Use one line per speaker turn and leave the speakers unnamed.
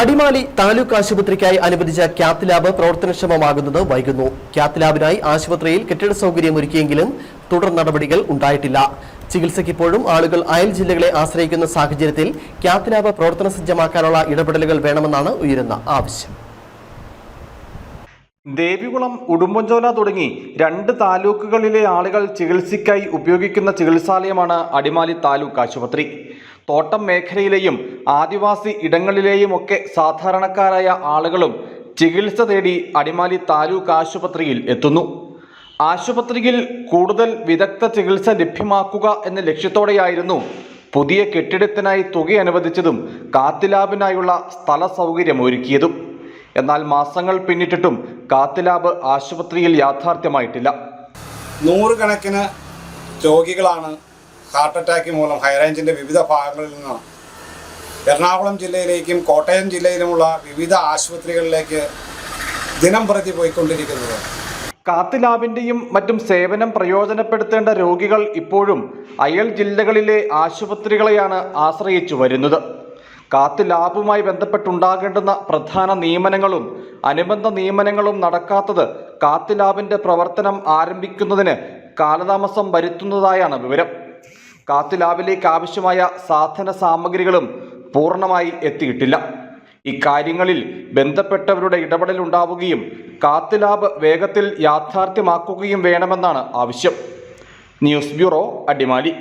അടിമാലി താലൂക്ക് ആശുപത്രിക്കായി അനുവദിച്ച cath lab പ്രവർത്തനക്ഷമമാകുന്നത് വൈകുന്നു. Cath ലാബിനായി ആശുപത്രിയിൽ കെട്ടിട സൗകര്യം ഒരുക്കിയെങ്കിലും തുടർ നടപടികൾ ഉണ്ടായിട്ടില്ല. ചികിത്സയ്ക്കിപ്പോഴും ആളുകൾ അയൽ ജില്ലകളെ ആശ്രയിക്കുന്ന സാഹചര്യത്തിൽ ക്യാത്ത് ലാബ് പ്രവർത്തന സജ്ജമാക്കാനുള്ള ഇടപെടലുകൾ വേണമെന്നാണ് ഉയരുന്ന ആവശ്യം.
ദേവികുളം ഉടുമ്പൻചോല തുടങ്ങി രണ്ട് താലൂക്കുകളിലെ ആളുകൾ ചികിത്സയ്ക്കായി ഉപയോഗിക്കുന്ന ചികിത്സാലയമാണ് അടിമാലി താലൂക്ക് ആശുപത്രി. തോട്ടം മേഖലയിലെയും ആദിവാസി ഇടങ്ങളിലെയുമൊക്കെ സാധാരണക്കാരായ ആളുകളും ചികിത്സ തേടി അടിമാലി താലൂക്ക് ആശുപത്രിയിൽ എത്തുന്നു. ആശുപത്രിയിൽ കൂടുതൽ വിദഗ്ധ ചികിത്സ ലഭ്യമാക്കുക എന്ന ലക്ഷ്യത്തോടെയായിരുന്നു പുതിയ കെട്ടിടത്തിനായി തുക അനുവദിച്ചതും കാത്തിലാബിനായുള്ള സ്ഥല സൗകര്യം ഒരുക്കിയതും. എന്നാൽ മാസങ്ങൾ പിന്നിട്ടിട്ടും കാത്തിലാബ് ആശുപത്രിയിൽ യാഥാർത്ഥ്യമായിട്ടില്ല.
നൂറുകണക്കിന് രോഗികളാണ് ഹാർട്ട് അറ്റാക്ക് മൂലം ഹൈറേഞ്ചിന്റെ വിവിധ ഭാഗങ്ങളിൽ നിന്ന് എറണാകുളം ജില്ലയിലേക്കും കോട്ടയം ജില്ലയിലുമുള്ള വിവിധ ആശുപത്രികളിലേക്ക് ദിനം പ്രതി പോയിക്കൊണ്ടിരിക്കുന്നത്.
കാത്തിലാബിന്റെയും മറ്റും സേവനം പ്രയോജനപ്പെടുത്തേണ്ട രോഗികൾ ഇപ്പോഴും അയൽ ജില്ലകളിലെ ആശുപത്രികളെയാണ് ആശ്രയിച്ചു വരുന്നത്. കാത്ത് ലാബുമായി ബന്ധപ്പെട്ടുണ്ടാകേണ്ടുന്ന പ്രധാന നിയമനങ്ങളും അനുബന്ധ നിയമനങ്ങളും നടക്കാത്തത് കാത്ത് ലാബിന്റെ പ്രവർത്തനം ആരംഭിക്കുന്നതിന് കാലതാമസം വരുത്തുന്നതായാണ് വിവരം. കാത്ത് ലാബിലേക്ക് ആവശ്യമായ സാധന സാമഗ്രികളും പൂർണമായി എത്തിയിട്ടില്ല. ഇക്കാര്യങ്ങളിൽ ബന്ധപ്പെട്ടവരുടെ ഇടപെടൽ ഉണ്ടാവുകയും കാത്ത് ലാബ് വേഗത്തിൽ യാഥാർത്ഥ്യമാക്കുകയും വേണമെന്നാണ് ആവശ്യം. News bureau Adimali.